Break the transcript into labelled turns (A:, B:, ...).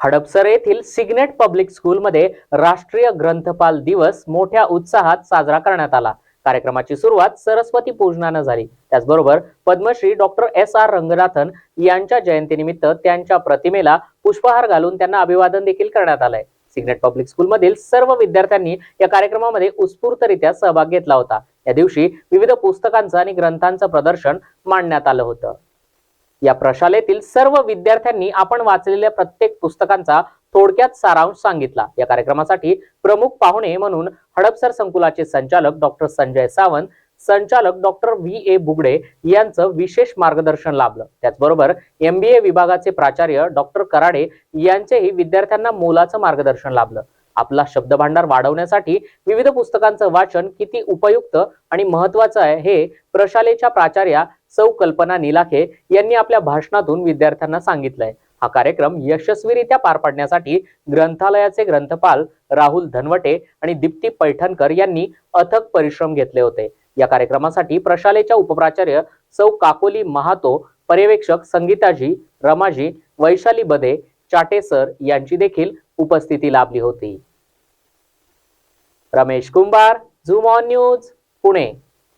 A: हडपसर येथील signet public स्कूलमध्ये राष्ट्रीय ग्रंथपाल दिवस मोठ्या उत्साहात साजरा करण्यात आला. कार्यक्रमाची सुरुवात सरस्वती पूजनानं झाली. त्याचबरोबर Padmashri doctor S R Ranganathan यांच्या जयंतीनिमित्त त्यांच्या प्रतिमेला पुष्पहार घालून त्यांना अभिवादन देखील करण्यात आलंय. सिग्नेट पब्लिक स्कूलमधील सर्व विद्यार्थ्यांनी या कार्यक्रमामध्ये उत्स्फूर्तरित्या सहभाग घेतला होता. या दिवशी विविध पुस्तकांचं आणि ग्रंथांचं प्रदर्शन मांडण्यात आलं होतं. या प्रशालेतील सर्व विद्यार्थ्यांनी आपण वाचलेल्या प्रत्येक पुस्तकांचा थोडक्यात सारांश सांगितला. या कार्यक्रमासाठी प्रमुख पाहुणे म्हणून हडपसर संकुलाचे संचालक डॉक्टर संजय सावंत संचालक डॉक्टर व्ही ए बुगडे यांचं विशेष मार्गदर्शन लाभलं. त्याचबरोबर एमबीए विभागाचे प्राचार्य डॉक्टर कराडे यांचेही विद्यार्थ्यांना मोलाचं मार्गदर्शन लाभलं. आपला शब्दभांडार वाढवण्यासाठी विविध पुस्तकांचं वाचन किती उपयुक्त आणि महत्वाचं आहे हे प्रशालेच्या प्राचार्या सौ कल्पना निलाखे यांनी आपल्या भाषणातून विद्यार्थ्यांना सांगितलंय. हा कार्यक्रम यशस्वीरित्या पार पाडण्यासाठी ग्रंथालयाचे ग्रंथपाल राहुल धनवटे आणि दीप्ती पैठणकर यांनी अथक परिश्रम घेतले होते. या कार्यक्रमासाठी प्रशालेच्या उपप्राचार्य सौ काकोली महातो पर्यवेक्षक संगीताजी रमाजी वैशाली बदे चाटे सर यांची देखील उपस्थिती लाभली होती. Ramesh Kumbhar zoom on news Pune.